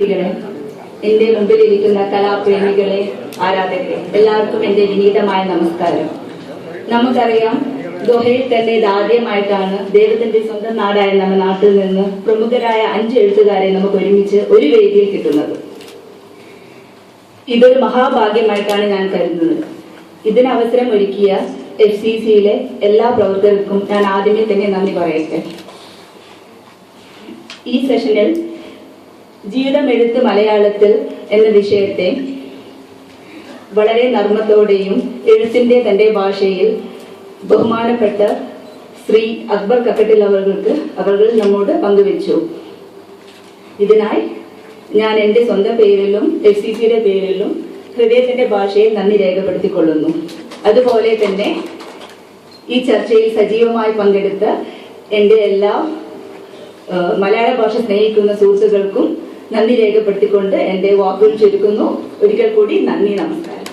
കുട്ടികളെ എന്റെ മുമ്പിലിരിക്കുന്ന കലാപ്രേമികളെ ആരാധകരെ എല്ലാവർക്കും എന്റെ വിനീതമായ നമസ്കാരം. നമുക്കറിയാം ദോഹയിൽ തന്നെ ഇതാദ്യമായിട്ടാണ് ദൈവത്തിന്റെ സ്വന്തം നാടായ നമ്മുടെ നാട്ടിൽ നിന്ന് പ്രമുഖരായ അഞ്ച് എഴുത്തുകാരെ നമുക്ക് ഒരുമിച്ച് ഒരു വേദിയിൽ കിട്ടുന്നത്. ഇതൊരു മഹാഭാഗ്യമായിട്ടാണ് ഞാൻ കരുതുന്നത്. ഇതിന് അവസരം ഒരുക്കിയ എഫ് സി സിയിലെ എല്ലാ പ്രവർത്തകർക്കും ഞാൻ ആദ്യമേ തന്നെ നന്ദി പറയട്ടെ. ഈ സെഷനിൽ ജീവിതം എഴുത്ത് മലയാളത്തിൽ എന്ന വിഷയത്തെ വളരെ നർമ്മത്തോടെയും എഴുത്തിന്റെ തന്റെ ഭാഷയിൽ ബഹുമാനപ്പെട്ട ശ്രീ അക്ബർ കക്കട്ടിൽ അവർക്ക് അവർ നമ്മോട് പങ്കുവച്ചു. ഇതിനായി ഞാൻ എന്റെ സ്വന്തം പേരിലും എഫ് സി സിയുടെ പേരിലും ഹൃദയത്തിന്റെ ഭാഷയിൽ നന്ദി രേഖപ്പെടുത്തിക്കൊള്ളുന്നു. അതുപോലെ തന്നെ ഈ ചർച്ചയിൽ സജീവമായി പങ്കെടുത്ത എന്റെ എല്ലാ മലയാള ഭാഷ സ്നേഹിക്കുന്ന സുഹൃത്തുക്കൾക്കും നന്ദി രേഖപ്പെടുത്തിക്കൊണ്ട് എന്റെ വാക്കുകൾ ചുരുക്കുന്നു. ഒരിക്കൽ കൂടി നന്ദി നമസ്കാരം.